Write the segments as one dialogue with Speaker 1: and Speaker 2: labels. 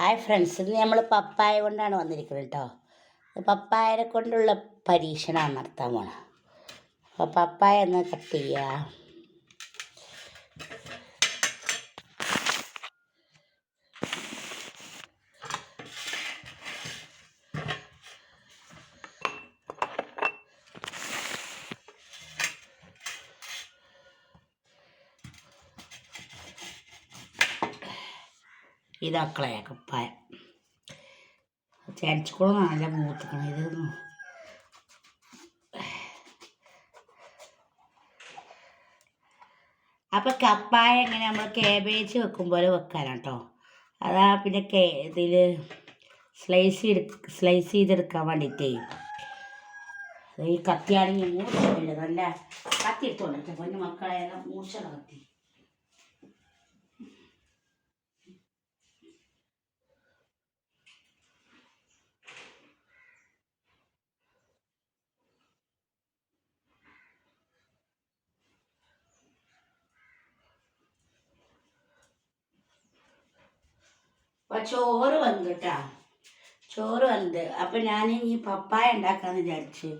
Speaker 1: Hi friends ഇന്ന് നമ്മൾ പപ്പായ കൊണ്ടാണ് വന്നിരിക്കുന്നത് കേട്ടോ പപ്പായനെ കൊണ്ടുള്ള പരീക്ഷണമാണ് നടത്താൻ പോണത് അപ്പോൾ പപ്പായ ഒന്ന് കട്ട് ചെയ്യുക ഇതാക്കളെ കപ്പായ ചരിച്ചുകൂടെ നല്ല മൂത്തിക്കണം ഇത് അപ്പം കപ്പായ എങ്ങനെ നമ്മൾ കേബേജ് വെക്കും പോലെ വെക്കാനാണ് കേട്ടോ അതാ പിന്നെ കേ ഇതിൽ സ്ലൈസ് എടുക്ക സ്ലൈസ് ചെയ്തെടുക്കാൻ വേണ്ടിയിട്ടേ ഈ കത്തിയാണെങ്കിൽ മൂർച്ചയില്ല നല്ല കത്തി എടുത്തോണ്ട് പൊന്നു മക്കളെ മൂർച്ച കത്തി. അപ്പോൾ ചോറ് വന്നിട്ടാ ചോറ് വന്നത് അപ്പം ഞാൻ ഈ പപ്പായ ഉണ്ടാക്കാന്ന് വിചാരിച്ചു.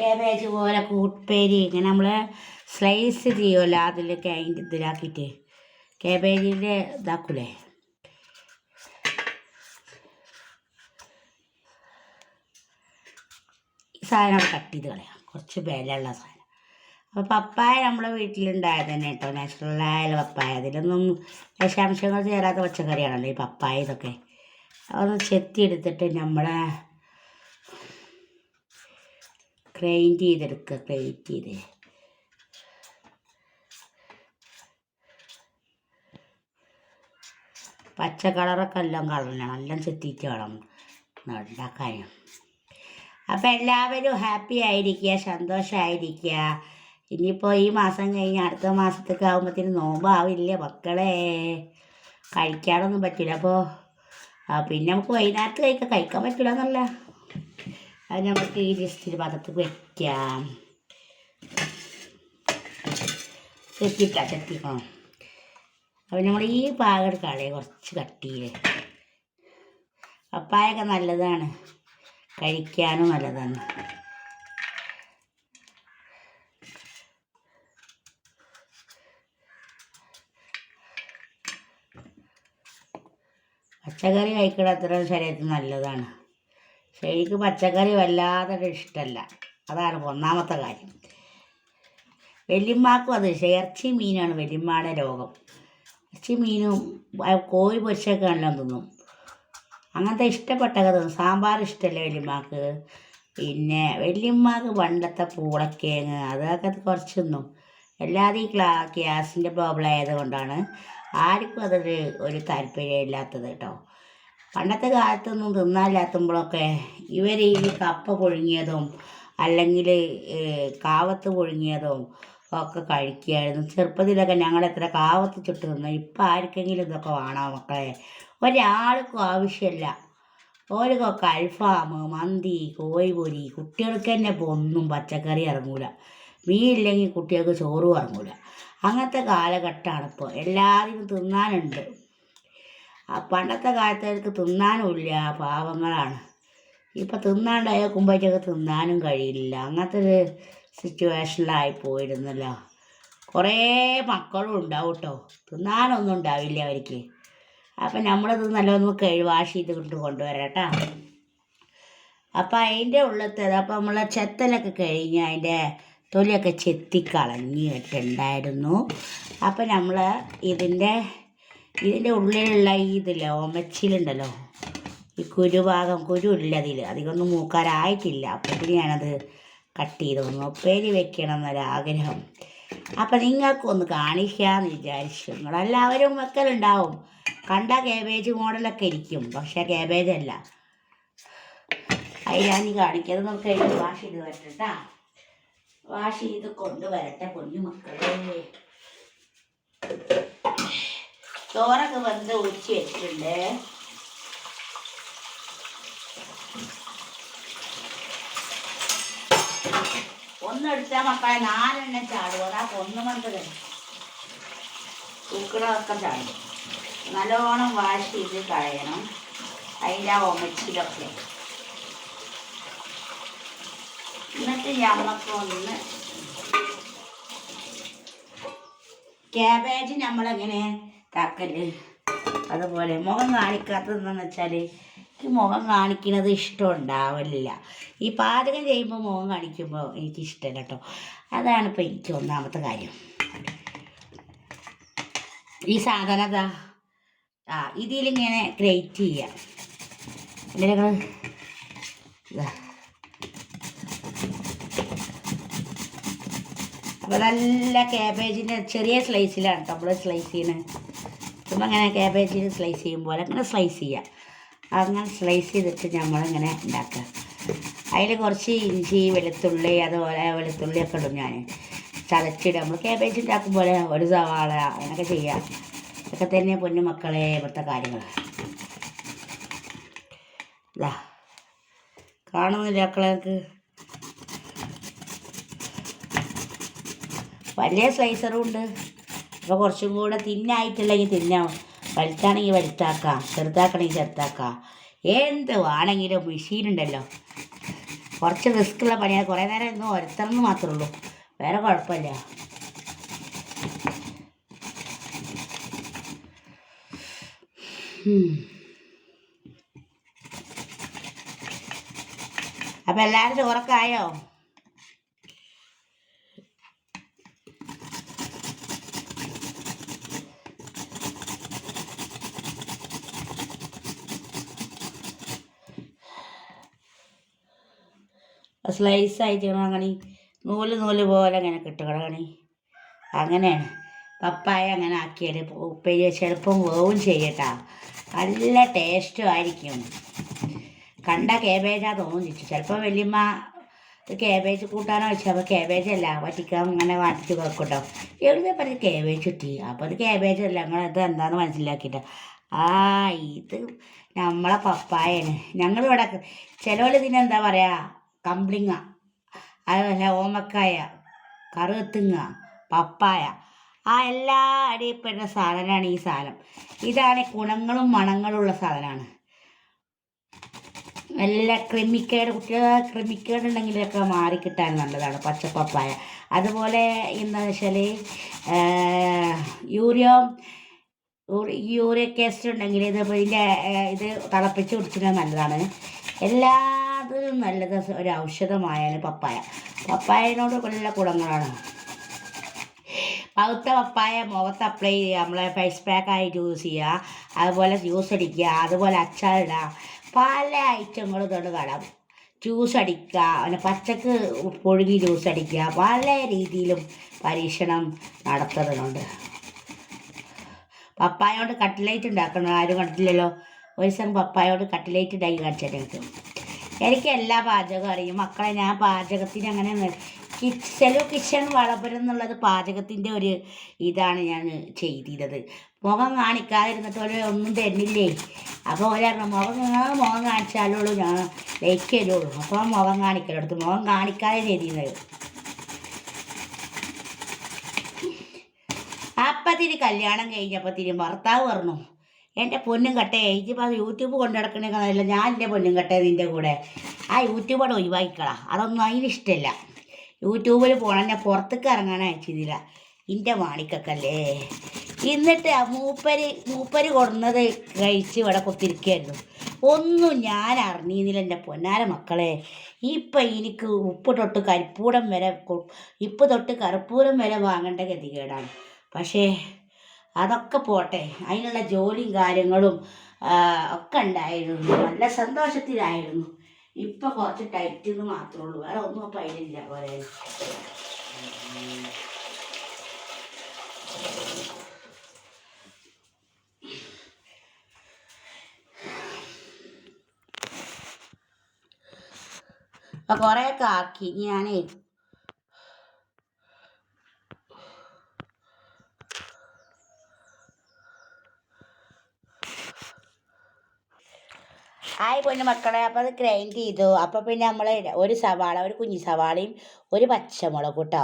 Speaker 1: കേബേജ് പോലെ കൂട്ടുപേരി ഇങ്ങനെ നമ്മൾ സ്ലൈസ് ചെയ്യുമല്ലോ അതിൽ അതിന്റെ ഇതിലാക്കിയിട്ട് കേബേജിന്റെ ഇതാക്കൂലേ? സാധനം കട്ട് ചെയ്ത് കളയാം. കുറച്ച് വിലയുള്ള സാധനം. അപ്പോൾ പപ്പായ നമ്മുടെ വീട്ടിലുണ്ടായത് തന്നെ കേട്ടോ നാച്ചുറലായ പപ്പായ. അതിലൊന്നും വിഷാംശങ്ങൾ ചേരാത്ത പച്ചക്കറിയാണല്ലോ ഈ പപ്പായ ഇതൊക്കെ. അതൊന്ന് ചെത്തി എടുത്തിട്ട് നമ്മളെ ഗ്രൈൻഡ് ചെയ്തെടുക്കുക ഗ്രൈൻഡ് ചെയ്ത്. പച്ച കളറൊക്കെ എല്ലാം കളഞ്ഞണം. എല്ലാം ചെത്തിയിട്ട് വേണം ഉണ്ടാക്കാനും. അപ്പം എല്ലാവരും ഹാപ്പി ആയിരിക്കുക സന്തോഷമായിരിക്കുക ഇനിയിപ്പോൾ ഈ മാസം കഴിഞ്ഞ് അടുത്ത മാസത്തേക്ക് ആകുമ്പോഴത്തേന് നോമ്പാവില്ല മക്കളെ. കഴിക്കാനൊന്നും പറ്റില്ല അപ്പോൾ പിന്നെ നമുക്ക് വൈകുന്നേരത്ത് കഴിക്കാൻ കഴിക്കാൻ പറ്റില്ല എന്നല്ല അത് നമുക്ക് ഈ ജസ്റ്റ് പാത്രത്തിൽ വെക്കാം. ചെത്തിക്കാം ചെത്തിക്കാം അപ്പോൾ നമ്മൾ ഈ പാകം കളയെ കുറച്ച് കട്ടിയിൽ പപ്പായൊക്കെ നല്ലതാണ്. കഴിക്കാനും നല്ലതാണ്. പച്ചക്കറി കഴിക്കണ അത്ര ശരീരത്തിന് നല്ലതാണ്. എനിക്ക് പച്ചക്കറി വല്ലാതെ ഇഷ്ടമല്ല. അതാണ് ഒന്നാമത്തെ കാര്യം. വല്യമ്മക്കും അത്. ഇറച്ചി മീനാണ് വല്യമ്മയുടെ രോഗം. ഇറച്ചി മീനും കോഴി പൊരിച്ചൊക്കെ എല്ലാം തിന്നും. അങ്ങനത്തെ ഇഷ്ടപ്പെട്ടൊക്കെ തിന്നും. സാമ്പാർ ഇഷ്ടമല്ലേ വല്യമ്മക്ക് പിന്നെ വെല്ലിമാക്ക് പണ്ടത്തെ പൂളക്കേങ്ങ് അതൊക്കെ കുറച്ച് തിന്നും. അല്ലാതെ ഈ ഗ്യാസിന്റെ പ്രോബ്ലം ആയതുകൊണ്ടാണ് ആർക്കും അതൊരു ഒരു താല്പര്യമില്ലാത്തത് കേട്ടോ. പണ്ടത്തെ കാലത്തൊന്നും തിന്നാലാത്തുമ്പോഴൊക്കെ ഇവർ ഈ കപ്പ പുഴുങ്ങിയതും അല്ലെങ്കിൽ കാവത്ത് പുഴുങ്ങിയതും ഒക്കെ കഴിക്കുമായിരുന്നു ചെറുപ്പത്തിലൊക്കെ ഞങ്ങൾ എത്ര കാവത്ത് ചുട്ട് തിന്നു. ഇപ്പം ആർക്കെങ്കിലും ഇതൊക്കെ വേണോ മക്കളെ? ഒരാൾക്കും ആവശ്യമില്ല. ഓർക്കൊക്കെ അൽഫാം മന്തി കോഴിപൊരി കുട്ടികൾക്ക് തന്നെ ഇപ്പോൾ ഒന്നും പച്ചക്കറി ഇറങ്ങൂല. മീനില്ലെങ്കിൽ കുട്ടികൾക്ക് ചോറും ഇറങ്ങൂല. അങ്ങനത്തെ കാലഘട്ടമാണ് ഇപ്പോൾ. എല്ലാവരും തിന്നാനുണ്ട്. ആ പണ്ടത്തെ കാലത്തേക്ക് തിന്നാനുമില്ല പാവങ്ങളാണ്. ഇപ്പം തിന്നാണ്ടായ കുമ്പഴത്തേക്ക് തിന്നാനും കഴിയില്ല. അങ്ങനത്തെ ഒരു സിറ്റുവേഷനിലായി പോയിരുന്നല്ലോ. കുറേ മക്കളും ഉണ്ടാവും കേട്ടോ. തിന്നാനൊന്നും ഉണ്ടാവില്ല അവർക്ക്. അപ്പം നമ്മളത് നല്ലൊന്ന് കഴി വാഷ് ചെയ്ത് കൊണ്ട് കൊണ്ടുവരാം കേട്ടോ. അപ്പം അതിന്റെ ഉള്ളത്തേത് അപ്പം നമ്മളെ ചെത്തലൊക്കെ കഴിഞ്ഞ് അതിന്റെ തൊലിയൊക്കെ ചെത്തിക്കളഞ്ഞിട്ടുണ്ടായിരുന്നു അപ്പം നമ്മൾ ഇതിന്റെ ഇതിന്റെ ഉള്ളിലുള്ള ഈ ഇതില്ല ഓമച്ചിലുണ്ടല്ലോ ഈ കുരുഭാഗം കുരു ഇല്ല അതിൽ അധികമൊന്നും മൂക്കാറായിട്ടില്ല. അപ്പോൾ ഞാനത് കട്ട് ചെയ്ത് ഒന്ന് ഉപ്പേരി വെക്കണം എന്നൊരാഗ്രഹം അപ്പം നിങ്ങൾക്കൊന്ന് കാണിക്കാമെന്ന് വിചാരിച്ചു. നിങ്ങളെല്ലാവരും വെക്കലുണ്ടാവും. കണ്ട കേബേജ് മോഡലൊക്കെ ഇരിക്കും. പക്ഷേ കേബേജ് അല്ല. അതിലാണ് കാണിക്കുന്നത് നമുക്ക് വാഷ് ചെയ്ത് വരട്ടെ വാഷ് ചെയ്ത് കൊണ്ടുവരട്ടെ പൊന്നു മക്കളെ ചോറൊക്കെ വെന്ത് ഒഴിച്ച് വെച്ചിട്ടുണ്ട്. ഒന്നെടുത്താൽ മക്കളെ നാലെണ്ണം അതാ ഒന്ന് മന്ത്രി തൂക്കണതൊക്കെ ചാടും. നല്ലോണം വാഷ് ചെയ്ത് കളയണം. അതിന്റെ ആ ഒമച്ചിലൊക്കെ. എന്നിട്ട് ഞമ്മക്കൊന്ന് ക്യാബേജ് നമ്മളെങ്ങനെ താക്കൽ? അതുപോലെ മുഖം കാണിക്കാത്തതെന്ന് വെച്ചാൽ എനിക്ക് മുഖം കാണിക്കുന്നത് ഇഷ്ടം ഉണ്ടാവില്ല ഈ പാചകം ചെയ്യുമ്പോൾ മുഖം കാണിക്കുമ്പോൾ എനിക്ക് ഇഷ്ടമല്ല കേട്ടോ. അതാണ് ഇപ്പോൾ എനിക്ക് ഒന്നാമത്തെ കാര്യം. ഈ സാധനം അതാ. ആ ഇതിലിങ്ങനെ ഗ്രേറ്റ് ചെയ്യാം. ഇതിലങ്ങൾ ഇതാ. നല്ല ക്യാബേജിന്റെ ചെറിയ സ്ലൈസിലാണ് നമ്മൾ സ്ലൈസ് ചെയ്യുന്നത് ചുമ്മാ അങ്ങനെ ക്യാബേജിന് സ്ലൈസ് ചെയ്യുമ്പോൾ അങ്ങനെ സ്ലൈസ് ചെയ്യുക അങ്ങനെ സ്ലൈസ് ചെയ്തിട്ട് നമ്മളിങ്ങനെ ഉണ്ടാക്കുക അതിൽ കുറച്ച് ഇഞ്ചി വെളുത്തുള്ളി അതുപോലെ വെളുത്തുള്ളിയൊക്കെ ഇടും ഞാൻ ചതച്ചിടും. നമ്മൾ ക്യാബേജ് ഉണ്ടാക്കും പോലെ ഒരു സവാള അങ്ങനെയൊക്കെ ചെയ്യാം. ഇതൊക്കെ തന്നെ പൊന്നു മക്കളെ ഇവിടുത്തെ കാര്യങ്ങൾ കാണുന്നില്ല മക്കളെ വലിയ സ്ലൈസറും ഉണ്ട്. അപ്പോൾ കുറച്ചും കൂടെ തിന്നായിട്ടുണ്ടെങ്കിൽ തിന്നാം. വലുത്താണെങ്കിൽ വലുത്താക്കാം ചെറുതാക്കണമെങ്കിൽ ചെറുതാക്കാം. എന്ത് വേണമെങ്കിലും മെഷീൻ ഉണ്ടല്ലോ. കുറച്ച് റിസ്ക് ഉള്ള പണിയാണ്. കുറേ നേരം ഇന്ന് ഒരുത്തണമെന്ന് മാത്രമേ ഉള്ളൂ. വേറെ കുഴപ്പമില്ല. അപ്പം എല്ലാവരും ചോറൊക്കെ ആയോ? സ്ലൈസ് ആയിട്ട് അങ്ങനെ നൂൽ നൂൽ പോലെ അങ്ങനെ കിട്ടുക കണി അങ്ങനെയാണ്. പപ്പായ അങ്ങനെ ആക്കിയാൽ ഉപ്പേരി ചിലപ്പം വേവും ചെയ്യട്ടാ. നല്ല ടേസ്റ്റും ആയിരിക്കും. കണ്ട കേബേജാ തോന്നിച്ചു ചിലപ്പോൾ വലിയമ്മ കേബേജ് കൂട്ടാനോ വെച്ചാൽ അപ്പോൾ കേബേജ് അല്ല. വറ്റിക്കാൻ അങ്ങനെ വാട്ടിച്ച് വെക്കട്ടോ. എവിടെ പറഞ്ഞ് കേബേജ് കിട്ടി? അപ്പോൾ അത് കേബേജ് അല്ല. ഞങ്ങൾ ഇത് എന്താണെന്ന് മനസ്സിലാക്കിയിട്ട്. ആ ഇത് നമ്മളെ പപ്പായാണ്. ഞങ്ങളിവിടെ ചിലവർ ഇതിനെന്താ പറയുക കമ്പിളിങ്ങ അതുപോലെ ഓമക്കായ കറുകത്തുങ്ങ പപ്പായ ആ എല്ലാ അടിയപ്പെടുന്ന സാധനമാണ് ഈ സാധനം. ഇതാണ് ഗുണങ്ങളും മണങ്ങളും മണങ്ങളുള്ള സാധനമാണ്. നല്ല ക്രിമിക്കേട് കുട്ടികൾ ക്രിമിക്കേട് ഉണ്ടെങ്കിലൊക്കെ മാറിക്കിട്ടാൻ നല്ലതാണ് പച്ചപ്പപ്പായ. അതുപോലെ എന്താണെന്ന് വെച്ചാൽ യൂറിയോ യൂറിക് ആസിഡ് ഉണ്ടെങ്കിൽ ഇത് ഇതിന്റെ ഇത് തിളപ്പിച്ച് കുടിച്ചിട്ട് നല്ലതാണ്. എല്ലാത്തിനും നല്ലത് ഒരു ഔഷധമായാണ് പപ്പായ. പപ്പായനോട് നല്ല ഗുണങ്ങളാണ്. പഴുത്ത പപ്പായ മുഖത്ത് അപ്ലൈ ചെയ്യുക നമ്മളെ ഫേസ് പാക്കായി യൂസ് ചെയ്യുക അതുപോലെ ജ്യൂസ് അടിക്കുക അതുപോലെ അച്ചാറിടുക പല ഐറ്റങ്ങളും തൊട്ട് കാണാം. ജ്യൂസ് അടിക്കുക പിന്നെ പച്ചക്ക് പുഴുങ്ങി ജ്യൂസ് അടിക്കുക പല രീതിയിലും പരീക്ഷണം നടത്തുന്നുണ്ട്. പപ്പായ കൊണ്ട് കട്ട്ലേറ്റ് ഉണ്ടാക്കണം. ആരും കണ്ടിട്ടില്ലല്ലോ? ഒരു ദിവസം പപ്പായ കൊണ്ട് കട്ട്ലേറ്റ് ഉണ്ടാക്കി കാണിച്ചാൽ എനിക്ക് എല്ലാ പാചകവും അറിയും. മക്കളെ ഞാൻ പാചകത്തിന് അങ്ങനെ കിച്ചലു കിച്ചൺ വളപരം എന്നുള്ളത് പാചകത്തിന്റെ ഒരു ഇതാണ് ഞാൻ ചെയ്തിരുന്നത്. മുഖം കാണിക്കാതിരുന്നിട്ട് ഒരു ഒന്നും തരുന്നില്ലേ? അപ്പോൾ ഒരെണ്ണം മുഖം മുഖം കാണിച്ചാലുള്ളൂ ഞാൻ ലൈക്ക് ചെയ്തോളൂ അപ്പോൾ മുഖം കാണിക്കലെടുത്ത് മുഖം കാണിക്കാതെ ചെയ്തിരുന്നത്. അപ്പത്തിന് കല്യാണം കഴിഞ്ഞപ്പത്തിന് ഭർത്താവ് പറഞ്ഞു എന്റെ പൊന്നും കട്ടേ ഇതിപ്പോൾ യൂട്യൂബ് കൊണ്ടു നടക്കണേക്കാണല്ല ഞാൻ എന്റെ പൊന്നും കട്ടേ നിന്റെ കൂടെ. ആ യൂട്യൂബ് അവിടെ ഒഴിവാക്കിക്കളാ അതൊന്നും അതിനിഷ്ടമില്ല യൂട്യൂബിൽ പോകണം എന്നെ പുറത്തേക്ക് ഇറങ്ങാൻ അയച്ചിരുന്നില്ല എന്റെ മാണിക്കക്കല്ലേ. എന്നിട്ട് മൂപ്പര് മൂപ്പര് കൊടുന്നത് കഴിച്ച് ഇവിടെ കൊത്തിരിക്കായിരുന്നു. ഒന്നും ഞാൻ അറിഞ്ഞിരുന്നില്ല എന്റെ പൊന്നാര മക്കളെ. ഇപ്പം എനിക്ക് ഉപ്പ് തൊട്ട് കരിപ്പൂടം വരെ ഇപ്പ് തൊട്ട് കർപ്പൂരം വരെ വാങ്ങേണ്ട ഗതികേടാണ്. പക്ഷേ അതൊക്കെ പോട്ടെ. അതിനുള്ള ജോലിയും കാര്യങ്ങളും ഒക്കെ ഉണ്ടായിരുന്നു. നല്ല സന്തോഷത്തിലായിരുന്നു. ഇപ്പൊ കുറച്ച് ടൈറ്റ് എന്ന് മാത്രമേ ഉള്ളൂ. വേറെ ഒന്നും അപ്പം അതിലില്ല പറയാൻ അപ്പം കുറേയൊക്കെ ആക്കി. ഞാനേ ഹായ് പൊന്നു മക്കളെ. അപ്പോൾ അത് ഗ്രൈൻഡ് ചെയ്തു. അപ്പോൾ പിന്നെ നമ്മൾ ഒരു സവാള ഒരു കുഞ്ഞി സവാളയും ഒരു പച്ചമുളക് കേട്ടോ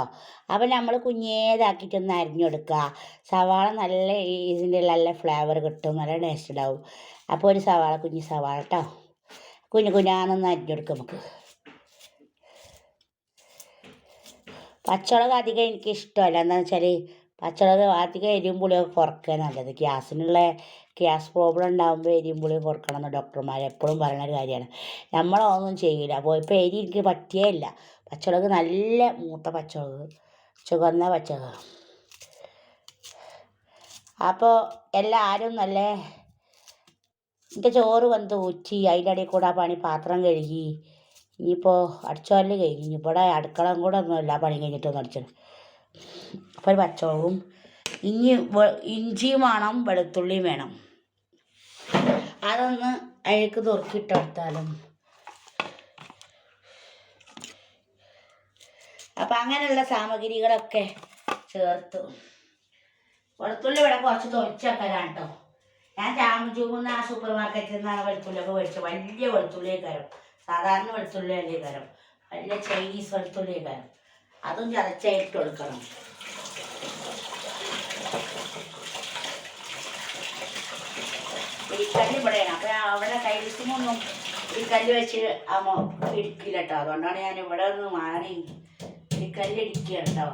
Speaker 1: അപ്പോൾ നമ്മൾ കുഞ്ഞേതാക്കിയിട്ടൊന്ന് അരിഞ്ഞെടുക്കുക സവാള നല്ല ഇതിന്റെ നല്ല ഫ്ലേവർ കിട്ടും. നല്ല ടേസ്റ്റ് ഉണ്ടാവും. അപ്പോൾ ഒരു സവാള കുഞ്ഞി സവാള കേട്ടോ കുഞ്ഞു കുഞ്ഞാന്നൊന്ന് അരിഞ്ഞെടുക്കും നമുക്ക്. പച്ചമുളക് അധികം എനിക്ക് ഇഷ്ടമല്ല. എന്താണെന്ന് വെച്ചാൽ പച്ചമുളക് അധികം എരിവും പുളിയൊക്കെ കുറക്കുക നല്ലത്. ഗ്യാസിനുള്ള ഗ്യാസ് പ്രോബ്ലം ഉണ്ടാകുമ്പോൾ എരിവും പുളിയും കുറക്കണം എന്ന് ഡോക്ടർമാർ എപ്പോഴും പറയുന്ന ഒരു കാര്യമാണ്. നമ്മളൊന്നും ചെയ്യില്ല അപ്പോൾ ഇപ്പോൾ എരി എനിക്ക് പറ്റിയേ ഇല്ല. പച്ചമുളക് നല്ല മൂത്ത പച്ചമുളക്. ചുവന്ന പച്ചമുളക്. അപ്പോൾ എല്ലാവരും നല്ല എന്റെ ചോറ് വന്ന് ഊറ്റി അതിന്റെ ഇടയിൽ കൂടെ ആ പണി പാത്രം കഴുകി. ഇനിയിപ്പോൾ അടിച്ചോൽ ഇനിയിപ്പോൾ ഇവിടെ അടുക്കളം കൂടെ ഒന്നും എല്ലാ പണി കഴിഞ്ഞിട്ടൊന്നും അടിച്ചത് അപ്പോൾ ഒരു പച്ചമുളകും ഇനി ഇഞ്ചിയും വേണം വെളുത്തുള്ളിയും വേണം. അതൊന്ന് അഴുക്ക് തുറക്കിട്ടെടുത്താലും അപ്പം അങ്ങനെയുള്ള സാമഗ്രികളൊക്കെ ചേർത്തു. വെളുത്തുള്ളി ഇവിടെ കുറച്ച് തൊളിച്ചേക്കലാണ് കേട്ടോ ഞാൻ ചാമച്ചൂന്ന് ആ സൂപ്പർ മാർക്കറ്റിൽ നിന്നാണ് വെളുത്തുള്ളിയൊക്കെ മേടിച്ചത് വലിയ വെളുത്തുള്ളി കരം സാധാരണ വെളുത്തുള്ളി അല്ലേ കരം. വലിയ ചൈനീസ് വെളുത്തുള്ളി കരം അതും ചതച്ചായിട്ട് കൊടുക്കണം. ഈ കല്ല് ഇവിടെയാണ്. അപ്പം അവിടെ കയ്യിലിക്കുമൊന്നും ഈ കല്ല് വെച്ച് അമ്മ ഇടിക്കില്ല കേട്ടോ അതുകൊണ്ടാണ് ഞാൻ ഇവിടെ നിന്ന് മാറി ഈ കല്ലിടിക്കുക കേട്ടോ.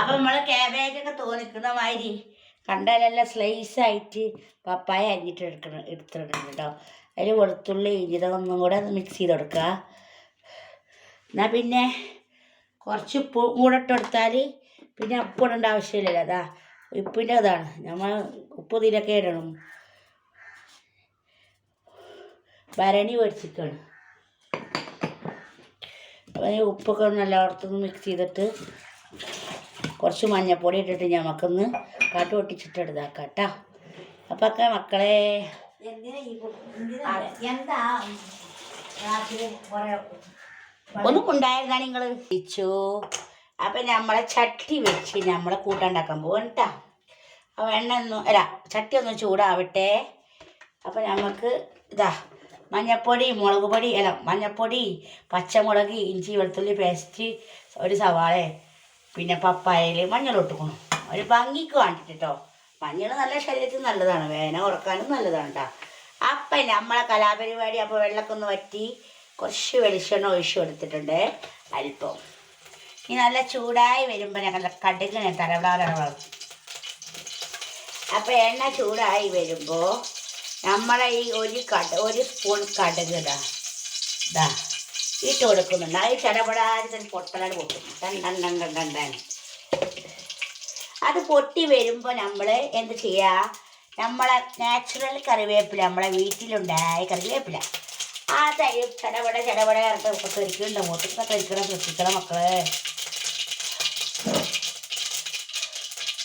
Speaker 1: അപ്പം നമ്മൾ ക്യാബേജൊക്കെ തോന്നിക്കുന്ന മാതിരി കണ്ടാലെല്ലാം സ്ലൈസ് ആയിട്ട് പപ്പായ അരിഞ്ഞിട്ട് എടുക്കണം എടുത്തിടണം കേട്ടോ. അതിൽ വെളുത്തുള്ളി ഇഞ്ചിതൊന്നും കൂടെ മിക്സ് ചെയ്ത് കൊടുക്കുക. എന്നാൽ പിന്നെ കുറച്ച് ഉപ്പ് കൂടെ ഇട്ട് കൊടുത്താൽ പിന്നെ ഉപ്പ് ഇടേണ്ട ആവശ്യമില്ലല്ലോ. അതാ ഉപ്പിന്റെ ഇതാണ്. നമ്മൾ ഉപ്പ് ഇതിലൊക്കെ ഇടണം. ഭരണി ഈ ഉപ്പൊക്കെ എല്ലായിടത്തുനിന്ന് മിക്സ് ചെയ്തിട്ട് കുറച്ച് മഞ്ഞപ്പൊടി ഇട്ടിട്ട് നമുക്കൊന്ന് കാട്ട് പൊട്ടിച്ചിട്ട് എടുത്താക്കാം കേട്ടോ. അപ്പം ഒക്കെ മക്കളെ
Speaker 2: എന്താ?
Speaker 1: ഒന്നും ഉണ്ടായിരുന്നാ നിങ്ങൾ വെച്ചു അപ്പം നമ്മളെ ചട്ടി വെച്ച് നമ്മളെ കൂട്ടാണ്ടാക്കാൻ പോകും കേട്ടോ എണ്ണ ഒന്നും അല്ല ചട്ടി ഒന്ന് ചൂടാവട്ടെ. അപ്പോൾ നമുക്ക് ഇതാ മഞ്ഞപ്പൊടി മുളക് പൊടി അല്ല മഞ്ഞപ്പൊടി പച്ചമുളക് ഇഞ്ചി വെളുത്തുള്ളി പേസ്റ്റ് ഒരു സവാള പിന്നെ പപ്പായയിൽ മഞ്ഞൾ ഇട്ടുക്കണം. ഒരു ഭംഗിക്ക് വേണ്ടിട്ട് മഞ്ഞൾ നല്ല ശരീരത്തിന് നല്ലതാണ്. വേന ഉറക്കാനും നല്ലതാണ് കേട്ടോ അപ്പം നമ്മളെ കലാപരിപാടി അപ്പോൾ വെള്ളക്കൊന്ന് വറ്റി കുറച്ച് വെളിച്ചെണ്ണ ഒഴിച്ചു കൊടുത്തിട്ടുണ്ട് അല്പം. ഇനി നല്ല ചൂടായി വരുമ്പോൾ ഞങ്ങൾ കടുകിനെ തലവിളാലവളം അപ്പോൾ എണ്ണ ചൂടായി വരുമ്പോൾ നമ്മളെ ഈ ഒരു കട ഒരു സ്പൂൺ കടുക് ഇതാ ഇതാ ഇട്ട് കൊടുക്കുന്നുണ്ട്. അത് ചടപടാതെ പൊട്ടലാണ് പൊട്ടും അത് പൊട്ടി വരുമ്പോൾ നമ്മൾ എന്ത് ചെയ്യുക നമ്മളെ നാച്ചുറൽ കറിവേപ്പില നമ്മളെ വീട്ടിലുണ്ടായ കറിവേപ്പില. ആ തൈ ചടപട ചടപട ഇറക്കി തെറിക്കുന്നുണ്ട് മുട്ടൊക്കെ തെറിക്കണം ശ്രദ്ധിക്കണം മക്കളെ.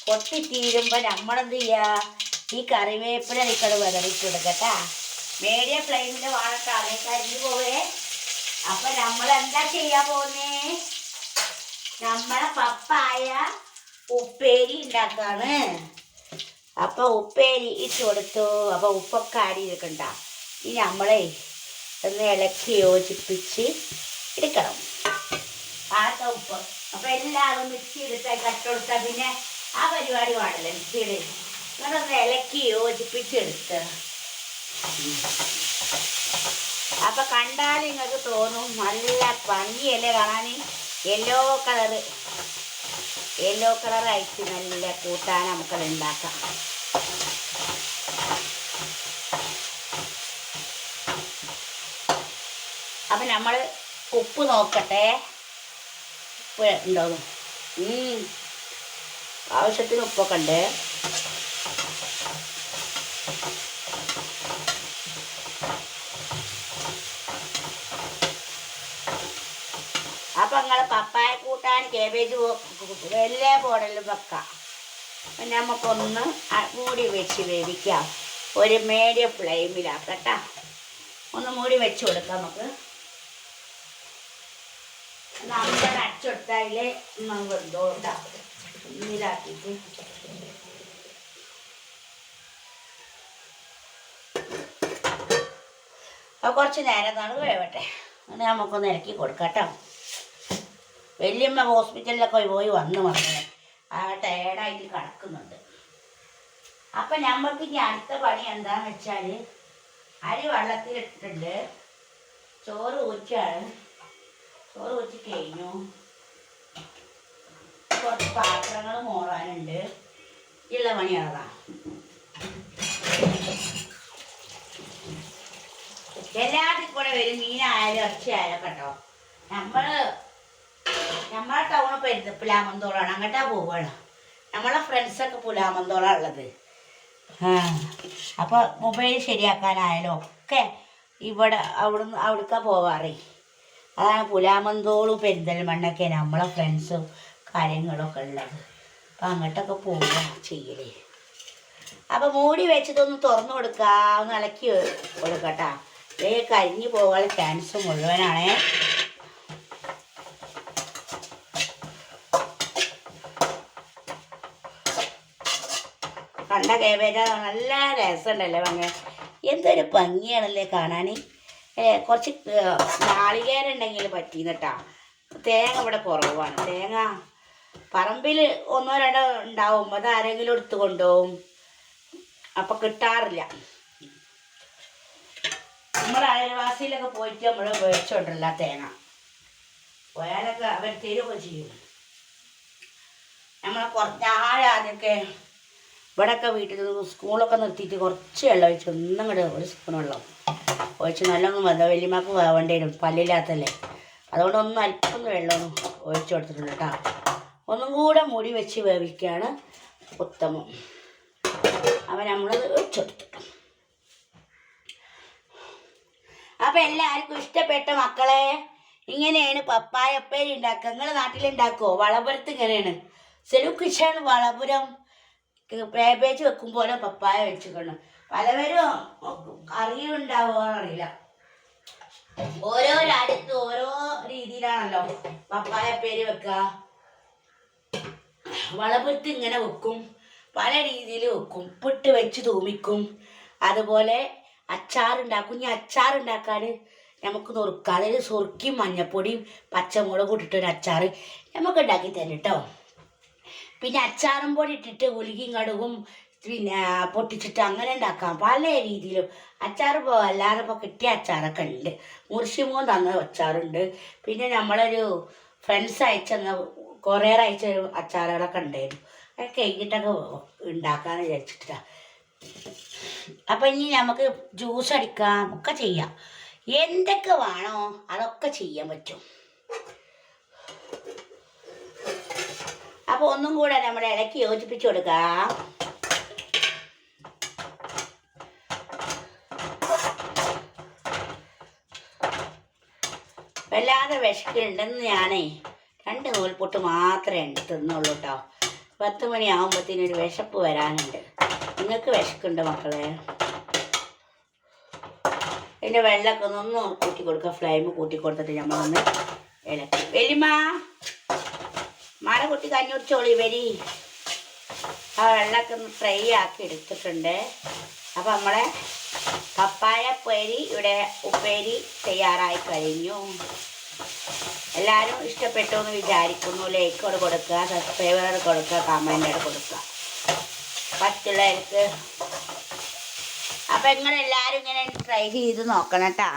Speaker 1: പൊട്ടിത്തീരുമ്പോ നമ്മളെന്ത് ചെയ്യാ? ഈ കറിവേപ്പില നിൽക്കട് വിതറിട്ട് കൊടുക്കട്ടാ മീഡിയം ഫ്ലെയിമിൽ അതേ കരിഞ്ഞു പോവേ. അപ്പൊ നമ്മൾ എന്താ ചെയ്യാൻ പോകുന്നേ നമ്മളെ പപ്പായ ഉപ്പേരി ഉണ്ടാക്കാണ്. അപ്പോൾ ഉപ്പേരി ഇട്ട് കൊടുത്തു. അപ്പോൾ ഉപ്പൊക്കെ ആടി ഇരിക്കണ്ട ഇനി നമ്മളെ ഒന്ന് ഇളക്കി യോജിപ്പിച്ച് എടുക്കണം. ആ ഉപ്പ്. അപ്പോൾ എല്ലാവരും മിക്സ് ചെയ്തിട്ട് കട്ടെടുത്താൽ പിന്നെ ആ പരിപാടി പാടില്ല മിക്സിയുടെ ഇങ്ങനൊന്ന് ഇളക്കി യോജിപ്പിച്ചെടുത്ത് അപ്പൊ കണ്ടാൽ നിങ്ങൾക്ക് തോന്നും നല്ല ഭംഗിയല്ലേ കാണാൻ? യെല്ലോ കളറ് യെല്ലോ കളറായിട്ട് നല്ല കൂട്ടാൻ നമുക്കത് ഉണ്ടാക്കാം. അപ്പം നമ്മൾ ഉപ്പ് നോക്കട്ടെ. ഉപ്പ് ഉണ്ടാകും ഉം. ആവശ്യത്തിന് ഉപ്പൊക്കെ ഉണ്ട്. അപ്പം നിങ്ങൾ പപ്പായ കൂട്ടാൻ കേബേജ് എല്ലാ പോടലും വെക്കാം. നമുക്കൊന്ന് മൂടി വെച്ച് വേവിക്കാം. ഒരു മീഡിയം ഫ്ലെയിമിലാക്കട്ടാ ഒന്ന് മൂടി വെച്ച് കൊടുക്കാം നമുക്ക്. നമ്മൾ അടിച്ചെടുത്തതിൽ വെന്തോ ഉണ്ടാവും ഇതാക്കിയിട്ട്. അപ്പോൾ കുറച്ച് നേരം നാൾ വേവട്ടെ. അങ്ങനെ നമുക്കൊന്ന് ഇറക്കി കൊടുക്കാം കേട്ടോ. വലിയമ്മ ഹോസ്പിറ്റലിലൊക്കെ പോയി വന്ന് വന്നത് ആ ടയേർഡായിട്ട് കിടക്കുന്നുണ്ട്. അപ്പം നമ്മൾക്ക് ഇനി അടുത്ത പണി എന്താന്ന് വെച്ചാൽ അരി വെള്ളത്തിലിട്ടിട്ടുണ്ട്. ചോറ് ഊറ്റാണ് ചോറ് വെച്ച് കഴിഞ്ഞു. കുറച്ച് പാത്രങ്ങൾ മോറാനുണ്ട്. ഉള്ള പണിയാണതാ എല്ലാവർക്കും കൂടെ വരും. മീനായാലും ഇറച്ചിയായാലും കേട്ടോ നമ്മൾ നമ്മളെ ടൗണ് പെരുന്ന പുലാമന്തോളാണ്? അങ്ങോട്ടാ പോവുകയാണ് നമ്മളെ ഫ്രണ്ട്സൊക്കെ പുലാമന്തോളാണ് ഉള്ളത്. അപ്പോൾ മൊബൈൽ ശരിയാക്കാനായാലും ഒക്കെ ഇവിടെ അവിടുന്ന് അവിടേക്കാ പോവാറേ. അതാണ് പുലാമന്തോളും പെരിന്തൽമണ്ണൊക്കെ നമ്മളെ ഫ്രണ്ട്സും കാര്യങ്ങളൊക്കെ ഉള്ളത്. അപ്പം അങ്ങോട്ടൊക്കെ പോവുക ചെയ്യലേ. അപ്പം മൂടി വെച്ചതൊന്ന് തുറന്നു കൊടുക്കുക ഒന്ന് ഇളക്കി കൊടുക്കട്ടാ. ഇതേ കരിഞ്ഞു പോകാനുള്ള ചാൻസ് മുഴുവനാണേ. കണ്ട കേബേജ നല്ല രസമുണ്ടല്ലേ ഭംഗി എന്തൊരു ഭംഗിയാണല്ലേ കാണാൻ കുറച്ച് നാളികേര ഉണ്ടെങ്കിൽ പറ്റീന്നിട്ടാ. തേങ്ങ ഇവിടെ കുറവാണ്. തേങ്ങ പറമ്പിൽ ഒന്നോ രണ്ടോ ഉണ്ടാവും അത് ആരെങ്കിലും എടുത്തു കൊണ്ടുപോകും അപ്പം കിട്ടാറില്ല. നമ്മൾ അയൽവാസിയിലൊക്കെ പോയിട്ട് നമ്മൾ മേടിച്ചോണ്ടല്ല തേങ്ങ. പോയാലൊക്കെ അവർ തരുമൊക്കെ ചെയ്യും. നമ്മളെ കുറച്ച് ഇവിടെയൊക്കെ വീട്ടിൽ സ്കൂളൊക്കെ നിർത്തിയിട്ട് കുറച്ച് വെള്ളം ഒഴിച്ച് ഒന്നും കൂടെ ഒരു സ്പൂൺ വെള്ളം ഒഴിച്ച് നല്ലോണം വന്ന വലിയമ്മക്ക് വേവേണ്ടി വരും. പല്ലില്ലാത്തല്ലേ? അതുകൊണ്ട് ഒന്ന് അല്പം വെള്ളം ഒഴിച്ചു കൊടുത്തിട്ടുണ്ട് കേട്ടോ. ഒന്നും കൂടെ മുടി വെച്ച് വേവിക്കുകയാണ് ഉത്തമം. അപ്പം നമ്മളത് ഒഴിച്ചെടുത്തു അപ്പം എല്ലാവർക്കും ഇഷ്ടപ്പെട്ട മക്കളെ ഇങ്ങനെയാണ് പപ്പായ ഉപ്പേരി ഉണ്ടാക്കുക. നിങ്ങളുടെ നാട്ടിലുണ്ടാക്കുമോ വളപുരത്ത് ഇങ്ങനെയാണ്. സെലു കിച്ചൺ വളപുരം പേപ്പേച്ച് വെക്കും പോലെ പപ്പായ വെച്ചിക്കണം പലവരും അറിയുണ്ടാവോ അറിയില്ല ഓരോ രാജ്യത്തും ഓരോ രീതിയിലാണല്ലോ പപ്പായ പേര് വെക്കുക വളപുരത്ത് ഇങ്ങനെ വെക്കും. പല രീതിയിൽ വെക്കും. ഉപ്പിട്ട് വെച്ച് തൂമിക്കും. അതുപോലെ അച്ചാറുണ്ടാക്കും. ഇനി അച്ചാറുണ്ടാക്കാൻ നമുക്ക് നുറുക്കാതെ സുറുക്കിയും മഞ്ഞപ്പൊടിയും പച്ചമുളകും ഇട്ടിട്ടൊരു അച്ചാർ നമുക്ക് ഉണ്ടാക്കി തരും കേട്ടോ പിന്നെ അച്ചാറും പൊടി ഇട്ടിട്ട് ഉലുകിയും കടുകും പിന്നെ പൊട്ടിച്ചിട്ട് അങ്ങനെ ഉണ്ടാക്കാം. പല രീതിയിലും. അച്ചാർ ഇപ്പോൾ അല്ലാതെ ഇപ്പോൾ കിട്ടിയ അച്ചാറൊക്കെ ഉണ്ട്. മുർഷിമോൻ തന്ന അച്ചാറുണ്ട്. പിന്നെ നമ്മളൊരു ഫ്രണ്ട്സ് അയച്ചെന്ന കുറേ അയച്ച അച്ചാറുകളൊക്കെ ഉണ്ടായിരുന്നു. അതൊക്കെ കഴിഞ്ഞിട്ടൊക്കെ ഉണ്ടാക്കാന്ന് വിചാരിച്ചിട്ടാ. അപ്പം ഇനി നമുക്ക് ജ്യൂസ് അടിക്കാം. ഒക്കെ ചെയ്യാം. എന്തൊക്കെ വേണോ അതൊക്കെ ചെയ്യാൻ പറ്റും. അപ്പോൾ ഒന്നും കൂടെ നമ്മൾ ഇടയ്ക്ക് യോജിപ്പിച്ചു കൊടുക്കാം. വല്ലാതെ വിശക്കുന്നുണ്ടെന്ന് ഞാനേ രണ്ട് നൂൽപൊട്ട് മാത്രമേ തിന്നുള്ളൂ കേട്ടോ പത്ത് മണിയാകുമ്പോഴത്തേനും ഒരു വിശപ്പ് വരാനുണ്ട്. നിങ്ങൾക്ക് വിശക്കുണ്ട് മക്കളെ? ഇതിന്റെ വെള്ളമൊക്കെ ഒന്ന് കൂട്ടി കൊടുക്കുക ഫ്ലെയിം കൂട്ടി കൊടുത്തിട്ട് നമ്മളൊന്ന് ഇളക്കി. വലിയമ്മ മഴ കുട്ടി കഞ്ഞി കുടിച്ചോളി വരി. ആ വെള്ളമൊക്കെ ഒന്ന് ഫ്രൈ ആക്കി എടുത്തിട്ടുണ്ട്. അപ്പം നമ്മളെ പപ്പായ പേരി ഇവിടെ ഉപ്പേരി തയ്യാറായി കഴിഞ്ഞു. എല്ലാവരും ഇഷ്ടപ്പെട്ടു എന്ന് വിചാരിക്കുന്നു. ലൈക്കോട് കൊടുക്കുക സബ്സ്ക്രൈബർ കൊടുക്കുക കമന്റ് കൊടുക്കുക. പറ്റുള്ളവർക്ക് അപ്പം നിങ്ങൾ എല്ലാവരും ഇങ്ങനെ ട്രൈ ചെയ്ത് നോക്കണം കേട്ടാ.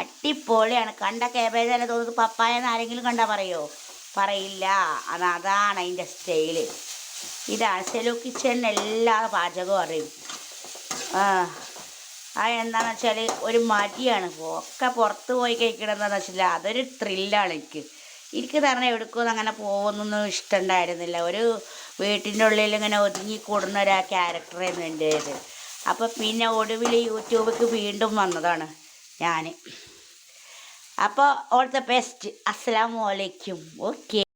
Speaker 1: അടിപൊളിയാണ്. കണ്ട കേബേജ് അല്ല തോന്നുന്നത് പപ്പായ എന്നാരെങ്കിലും കണ്ടാൽ പറയോ? പറയില്ല. അത് അതാണ് അതിന്റെ സ്റ്റൈൽ. ഇതാണ് സെലു കിച്ചണിന് എല്ലാ പാചകവും അറിയും. ആ എന്താണെന്ന് വെച്ചാൽ ഒരു മടിയാണ്. ഒക്കെ പുറത്ത് പോയി കഴിക്കണമെന്ന് വെച്ചാൽ അതൊരു ത്രില്ലാണ് എനിക്ക്. എനിക്ക് തന്നെ എവിടേക്കൊന്നും അങ്ങനെ പോകുന്നൊന്നും ഇഷ്ടമുണ്ടായിരുന്നില്ല. ഒരു വീട്ടിന്റെ ഉള്ളിൽ ഇങ്ങനെ ഒതുങ്ങി കൂടുന്ന ഒരു ക്യാരക്ടറായിരുന്നു എന്റേത്. അപ്പോൾ പിന്നെ ഒടുവിൽ യൂട്യൂബിലേക്ക് വീണ്ടും വന്നതാണ് ഞാൻ അപ്പോൾ ഓൾ ദ ബെസ്റ്റ് അസ്സാം വലൈക്കും ഓക്കെ